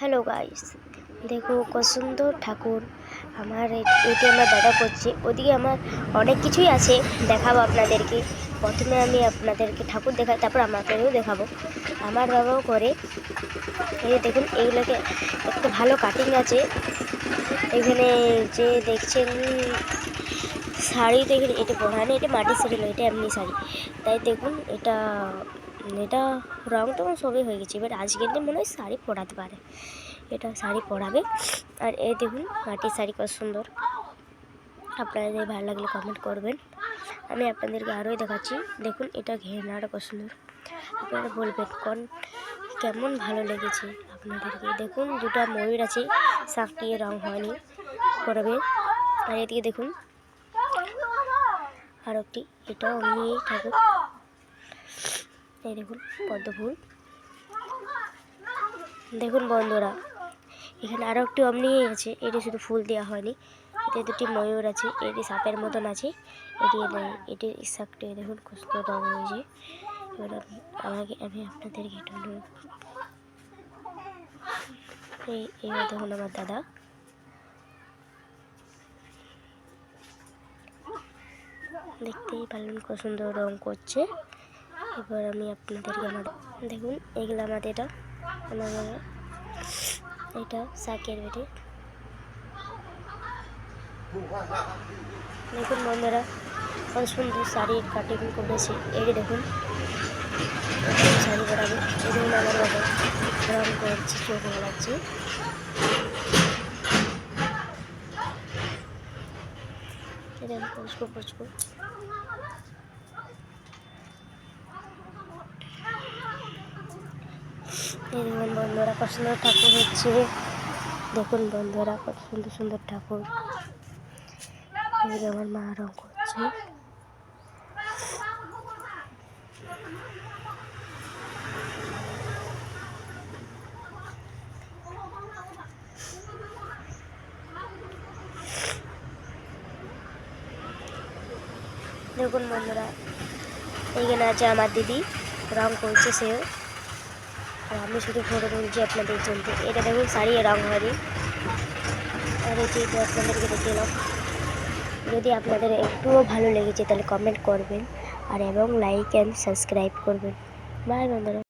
Hello guys, দেখো কত সুন্দর ঠাকুর আমার এটি আমার দাদা করছে। ওদিকে আমার অনেক কিছুই আছে, দেখাবো আপনাদেরকে। প্রথমে আমি আপনাদেরকে ঠাকুর দেখাই, তারপর আমাকেও দেখাবো। আমার বাবাও করে। এই দেখুন, এইগুলোকে একটা ভালো কাটিং আছে। এখানে যে দেখছেন, শাড়ি দেখুন এটা পরা এটা মাটির শাড়ি এটা এমনি শাড়ি। তাই দেখুন, এটা এটা রং টং সবই হয়ে গেছে, এবার আজকের দিন মনে হয় শাড়ি পরাতে পারে। এটা শাড়ি পরাবে। আর এই দেখুন, মাটির শাড়ি কত সুন্দর। আপনাদের ভালো লাগলে কমেন্ট করবেন। আমি আপনাদেরকে আরোই দেখাচ্ছি। দেখুন, এটা ঘেনাটা কত সুন্দর। আপনারা বলবেন, কোন, কেমন ভালো লেগেছে আপনাদেরকে। দেখুন, দুটো ময়ূর আছে শাঁকটিয়ে রং হয়নি করাবে আর এদিকে দেখুন, আর একটি, এটাও অমনি ঠাকুর। এই দেখুন পদ্ম ফুল দেখুন বন্ধুরা, এখানে আরও একটি অমনি আছে, এটি শুধু ফুল দেওয়া হয়নি। এতে দুটি ময়ূর আছে, এটি সাপের মতন আছে, এটি এটি শাকটি দেখুন সুন্দর রং হয়েছে। এবার আমাকে, আমি আপনাদেরকে একটু নেব। এই দেখুন আমার দাদা। দেখতেই পারলেন কত সুন্দর রং করছে। এবার আমি আপনাদেরকে আমার, দেখুন, এগুলো আমাদের এটা, আমার এটা শাকের বেটে। দেখুন বন্ধুরা, কত সুন্দর শাড়ির কাটিং করেছে। এই দেখুন, শাড়ি দেখুন আমার বাবা রং করছে চোখ লাগছে দেখুন, পুষ্প পুষ্প। এই দেখুন বন্ধুরা, কত সুন্দর ঠাকুর হচ্ছে। দেখুন বন্ধুরা, কত সুন্দর সুন্দর ঠাকুর। আমার মা রং করছে। দেখুন বন্ধুরা, এইখানে আছে আমার দিদি রং করছে সেও। আর আমি শুধু ফটো তুলছি আপনাদের জন্য এটা দেখুন, শাড়ি রং হয়নি আর এটি আপনাদেরকে দেখলাম যদি আপনাদের একটুও ভালো লেগেছে, তাহলে কমেন্ট করবেন। আর এবং লাইক অ্যান্ড সাবস্ক্রাইব করবেন। বাই বন্ধুরা।